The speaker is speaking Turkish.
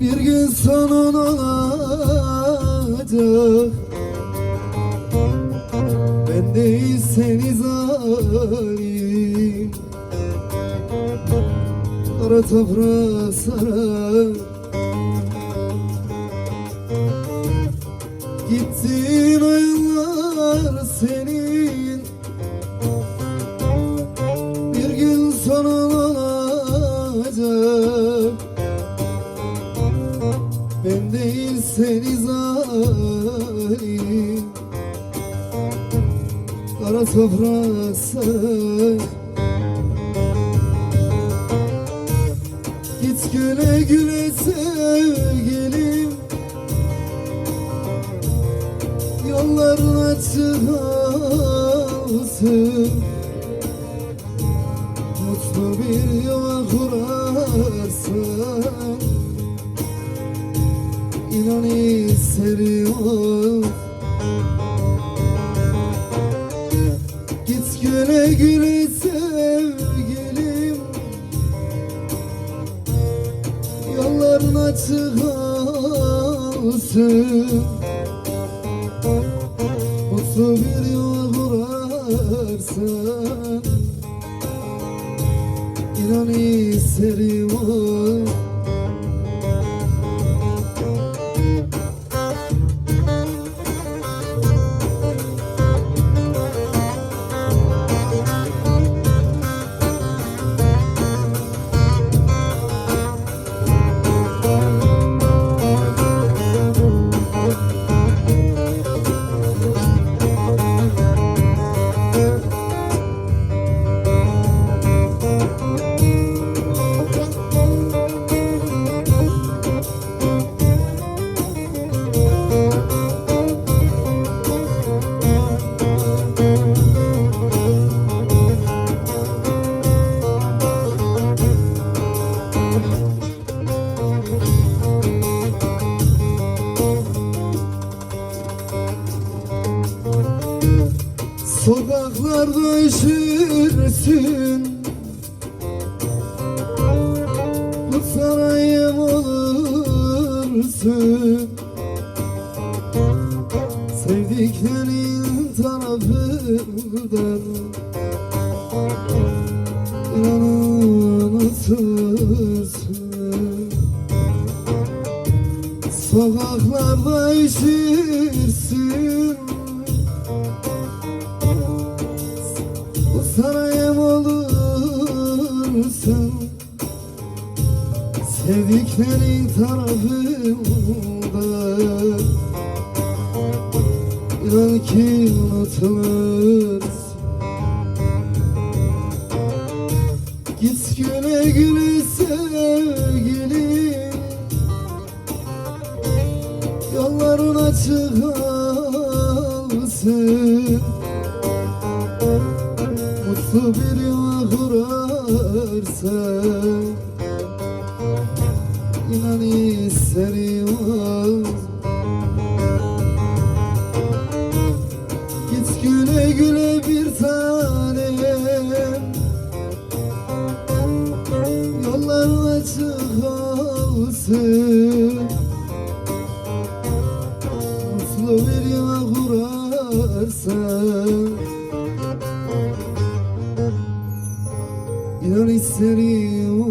Bir gün sonun olacak. Ben değil seni zalim. Kara toprağa sarar Gittiğin Ben değil seni zalim Kara toprağa sarar Git güle güle sevgilim. Yolların açık İnan isterim Git güle güle sevgilim. Yolların açık olsun. Mutlu bir yuva kurarsan İnan isterim Bu sarayım olursun Sevdiklerin tarafından unutursun Sokaklarda üşürsün sarayım olursun. Sevdiklerin tarafında İnan ki unutulursun Git güle güle sevgilim Yolların açık olsun Mutlu bir yuva kurarsan İnan isterim Git güle güle bir tanem Yolların açık olsun. Mutlu bir yuva kurarsan İnan isterim